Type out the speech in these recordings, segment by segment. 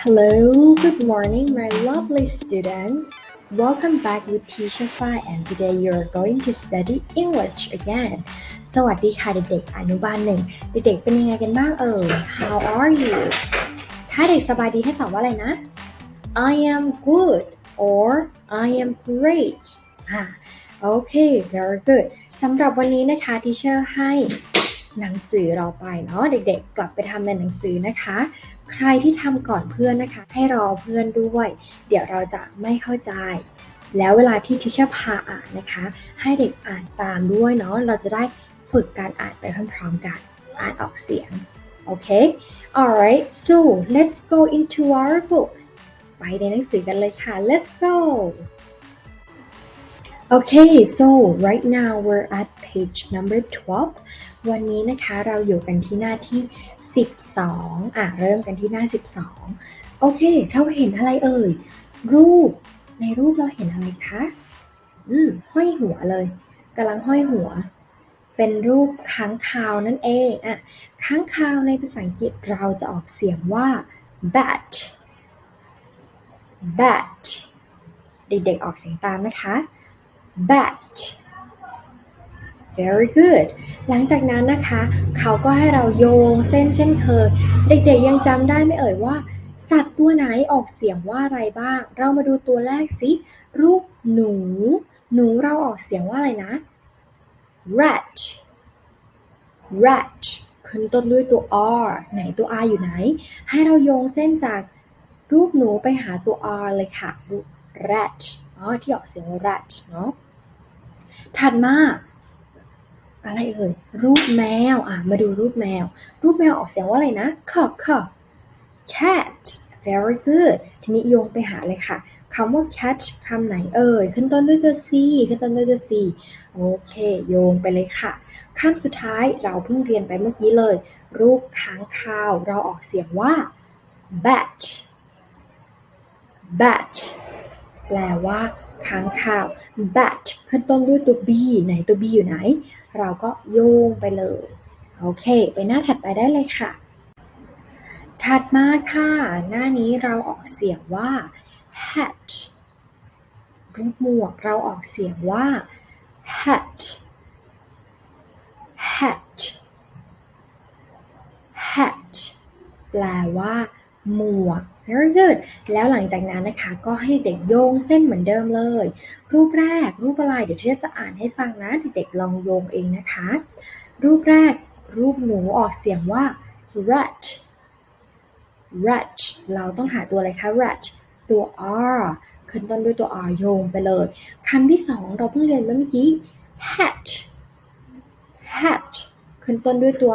Hello, good morning, my lovely students. Welcome back with Teacher Fai, and today you're going to study English again. สวัสดีค่ะเด็กๆ อนุบาลหนึ่ง เด็กๆ เป็นยังไงกันบ้างเอ่ย How are you ถ้าเด็กสบายดีให้ตอบว่าอะไรนะ I am good or I am great อ่าโอเค very good สำหรับวันนี้นะคะ Teacher ให้ หนังสือเราไปเนาะเด็กๆ กลับไปทำในหนังสือนะคะ ใครที่ทำก่อนเพื่อนนะคะ ให้รอเพื่อนด้วย เดี๋ยวเราจะไม่เข้าใจ แล้วเวลาที่ทิชเชอร์พาอ่านนะคะ ให้เด็กอ่านตามด้วยเนาะเราจะได้ฝึกการอ่านไปพร้อมๆกัน อ่านออกเสียง โอเค alright so let's go into our book ไปในหนังสือกันเลยค่ะ let's go Okay so right now we're at page number 12 วันนี้นะคะเราอยู่กันที่หน้าที่ 12 อะ เริ่มกันที่หน้า 12 โอเค เราเห็นอะไรเอ่ย รูป ในรูปเราเห็นอะไรคะ อืม ห้อยหัวเลยกำลังห้อยหัว เป็นรูปค้างคาวนั่นเองอะ ค้างคาวในภาษาอังกฤษเราจะออกเสียงว่า bat bat เด็กๆออกเสียงตามนะคะ bat very good หลังจากนั้นนะคะ เขาก็ให้เราโยงเส้นเช่นเคย เด็กๆยังจำได้ไหมเอ่ยว่า สัตว์ตัวไหนออกเสียงว่าอะไรบ้าง เรามาดูตัวแรกสิรูปหนู หนูเราออกเสียงว่าอะไรนะ rat rat ขึ้นต้นด้วยตัว r ไหนตัว r อยู่ไหน ให้เราโยงเส้นจากรูปหนูไปหาตัว r เลยค่ะรูป rat อ๋อที่ออกเสียงว่า rat เนาะ ถัดมาอะไรเอ่ย รูปแมว อะ มาดูรูปแมว รูปแมวออกเสียงว่าอะไรนะค่ะค่ะ cat very good ทีนี้โยงไปหาเลยค่ะคำว่า catch คำไหนเอ่ย ขึ้นต้นด้วยตัว c ขึ้นต้นด้วยตัว c โอเค โยงไปเลยค่ะคำสุดท้ายเราเพิ่งเรียนไปเมื่อกี้เลย รูปค้างคาว เราออกเสียงว่า bat bat แปลว่า ค้างคาว bat ขึ้นต้นด้วยตัว b ไหนตัว b อยู่ไหน เราก็โยงไปเลย โอเค ไปหน้าถัดไปได้เลยค่ะ ถัดมาค่ะ หน้านี้เราออกเสียงว่า hat รูปหมวกเราออกเสียงว่า hat hat hat แปลว่า หมวก very good แล้วหลังจากนั้นนะคะ ก็ให้เด็กโยงเส้นเหมือนเดิมเลย รูปแรก รูปอะไร เดี๋ยวที่จะอ่านให้ฟังนะเด็กๆลองโยงเองนะคะ รูปแรก รูปหนูออกเสียงว่า rat rat เราต้องหาตัวอะไรคะ rat ตัว r ขึ้นต้นด้วยตัว r โยงไปเลยคำที่สองเราเพิ่งเรียนเมื่อกี้ hat hat ขึ้นต้นด้วยตัว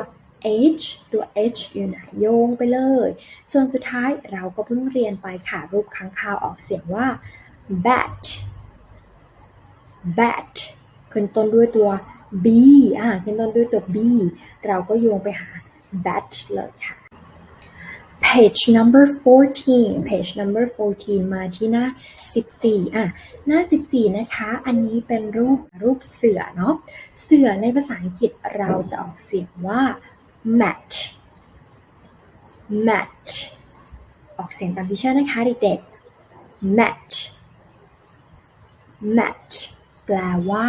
h ตัว h อยู่ไหนโยงไปเลย ส่วนสุดท้ายเราก็เพิ่งเรียนไปค่ะ รูปค้างคาวออกเสียงว่า bat bat ขึ้นต้นด้วยตัว b อ่าขึ้นต้นด้วยตัว b เราก็โยงไปหา bat เลยค่ะ page number 14 page number 14 มาที่หน้า 14 อะ หน้า 14 นะคะ อันนี้เป็นรูปรูปเสือเนาะ เสือในภาษาอังกฤษเราจะออกเสียงว่า mat mat ออกเสียงตามที่เชื่อนะคะเด็กๆ mat mat แปลว่า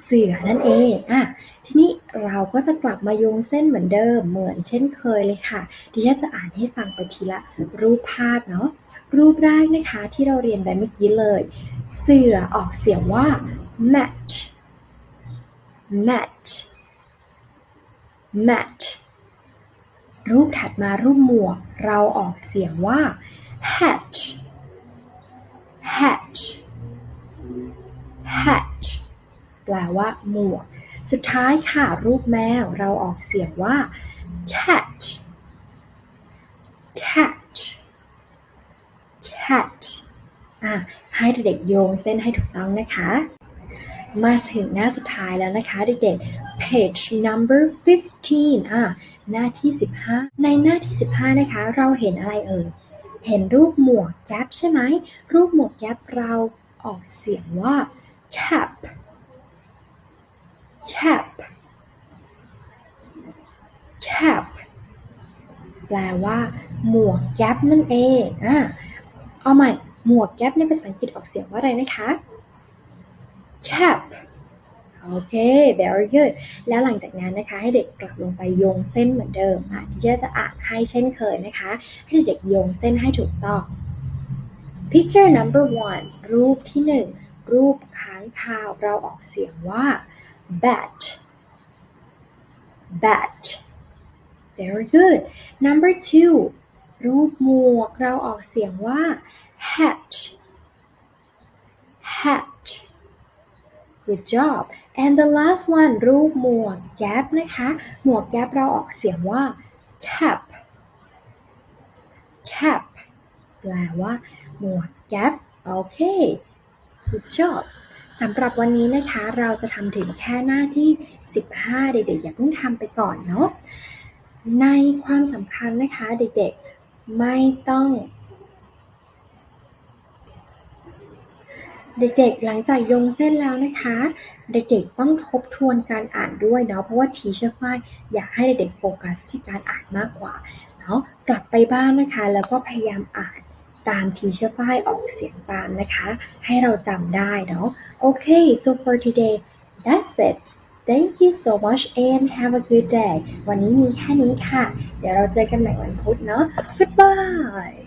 เสือนั่นเองอะทีนี้เราก็จะกลับมาโยงเส้นเหมือนเดิม เหมือนเช่นเคยเลยค่ะดิฉันจะอ่านให้ฟังไปทีละรูปภาพเนาะรูปแรกนะคะที่เราเรียนไปเมื่อกี้เลย เสือออกเสียงว่า mat mat mat รูปถัดมารูปหมวก เราออกเสียงว่า hat hat hat แปลว่าหมวก สุดท้ายค่ะ รูปแมว เราออกเสียงว่า cat cat cat อะให้เด็กๆโยงเส้นให้ถูกต้องนะคะ มาถึงหน้าสุดท้ายแล้วนะคะเด็กๆ page number 15อะ หน้าที่ 15 ในหน้าที่ 15 นะคะ เราเห็นอะไรเอ่ย เห็นรูปหมวกแก๊ปใช่ไหม รูปหมวกแก๊ปเราออกเสียงว่า cap cap cap แปลว่า หมวกแก๊ปนั่นเองอะเอาใหม่ หมวกแก๊ปในภาษาอังกฤษออกเสียงว่าอะไรนะคะ cap โอเค very good แล้วหลังจากนั้นนะคะ ให้เด็กกลับลงไปโยงเส้นเหมือนเดิมอะที่เจะจะอ่านให้เช่นเคยนะคะ ให้เด็กโยงเส้นให้ถูกต้อง picture number one รูปที่หนึ่งรูปค้างคาวเราออกเสียงว่า bat bat very good number two รูปหมวกเราออกเสียงว่า hat hat good job and the last one รูปหมวกแก๊ปนะคะ หมวกแก๊ปเราออกเสียงว่า cap cap แปลว่า หมวกแก๊ปโอเค good job สำหรับวันนี้นะคะเราจะทำถึงแค่หน้าที่ 15 เด็กๆอย่าเพิ่งทำไปก่อนเนาะในความสำคัญนะคะเด็กๆไม่ต้อง เด็กๆ หลังจากยงเส้นแล้วนะคะ เด็กๆ ต้องทบทวนการอ่านด้วยเนาะ เพราะว่าทีเชอร์ฝ้ายอยากให้เด็กๆ โฟกัสที่การอ่านมากกว่า เนาะ กลับไปบ้านนะคะ แล้วก็พยายามอ่านตามทีเชอร์ฝ้ายออกเสียงตามนะคะ ให้เราจำได้เนาะ โอเค so for today that's it thank you so much and have a good day วันนี้มีแค่นี้ค่ะ เดี๋ยวเราเจอกันใหม่วันพุธเนาะ goodbye